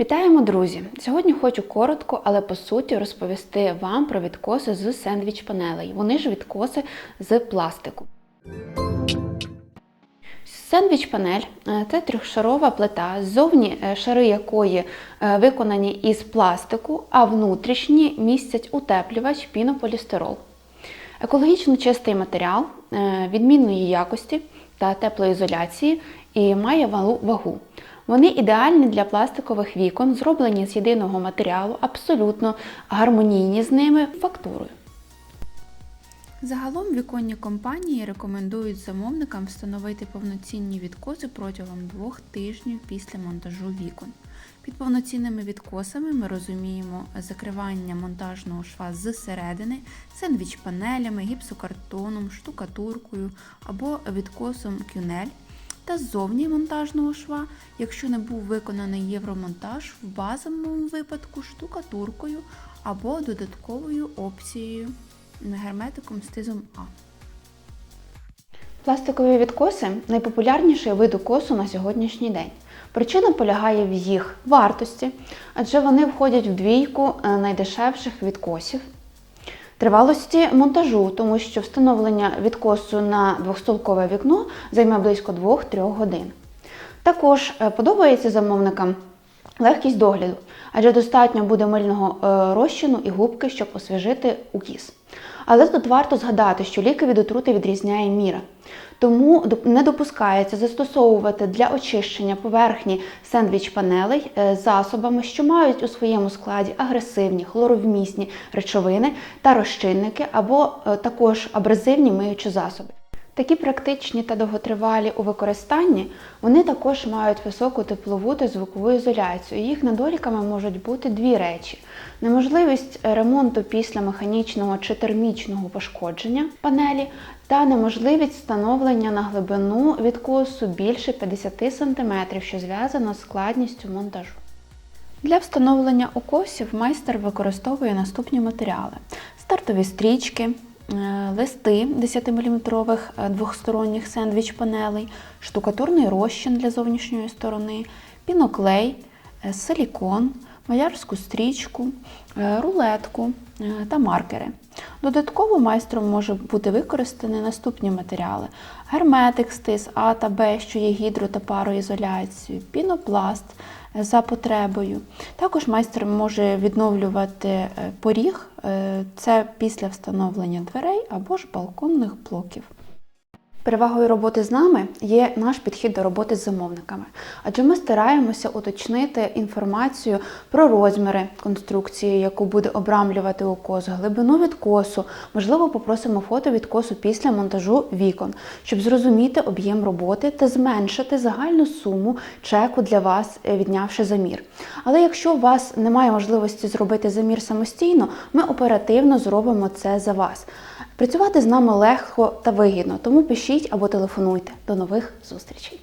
Вітаємо, друзі! Сьогодні хочу коротко, але по суті розповісти вам про відкоси з сендвіч панелей. Вони ж відкоси з пластику. Сендвіч панель це трьохшарова плита, ззовні е, шари якої е, виконані із пластику, а внутрішні містять утеплювач пінополістирол. Екологічно чистий матеріал е, відмінної якості та теплоізоляції і має вагу. Вони ідеальні для пластикових вікон, зроблені з єдиного матеріалу, абсолютно гармонійні з ними фактурою. Загалом віконні компанії рекомендують замовникам встановити повноцінні відкоси протягом двох тижнів після монтажу вікон. Під повноцінними відкосами ми розуміємо закривання монтажного шва зсередини, сендвіч-панелями, гіпсокартоном, штукатуркою або відкосом кюнель та ззовні монтажного шва, якщо не був виконаний євромонтаж в базовому випадку штукатуркою або додатковою опцією герметиком з тизом А. Пластикові відкоси найпопулярніший вид укосу на сьогоднішній день. Причина полягає в їх вартості, адже вони входять в двійку е, найдешевших відкосів. Тривалості монтажу, тому що встановлення відкосу на двохстолкове вікно займе близько 2-3 годин. Також е, подобається замовникам легкість догляду, адже достатньо буде мильного е, розчину і губки, щоб освіжити укіс. Але тут варто згадати, що ліки від отрути відрізняє міра. Тому не допускається застосовувати для очищення поверхні сендвіч-панелей е, засобами, що мають у своєму складі агресивні хлоровмісні речовини та розчинники, або е, також абразивні миючі засоби. Такі практичні та довготривалі у використанні, вони також мають високу теплову та звукову ізоляцію. Їх недоліками можуть бути дві речі: неможливість ремонту після механічного чи термічного пошкодження панелі та неможливість встановлення на глибину відкосу більше 50 см, що зв'язано з складністю монтажу. Для встановлення укосів майстер використовує наступні матеріали: стартові стрічки. Е, листи 10-мм двохсторонніх сендвіч-панелей, штукатурний розчин для зовнішньої сторони, піноклей, е, силікон, малярську стрічку, е, рулетку та маркери. Додатково майстром може бути використані наступні матеріали: герметик з тис А та Б, що є гідро та пароізоляцією, пінопласт за потребою. Також майстер може відновлювати е, поріг, е, це після встановлення дверей або ж балконних блоків. Перевагою роботи з нами є наш підхід до роботи з замовниками, адже ми стараємося уточнити інформацію про розміри конструкції, яку буде обрамлювати укос, глибину відкосу, можливо, попросимо фото відкосу після монтажу вікон, щоб зрозуміти об'єм роботи та зменшити загальну суму чеку для вас, е, віднявши замір. Але якщо у вас немає можливості зробити замір самостійно, ми оперативно зробимо це за вас. Працювати з нами легко та вигідно, тому пишіть або телефонуйте. До нових зустрічей!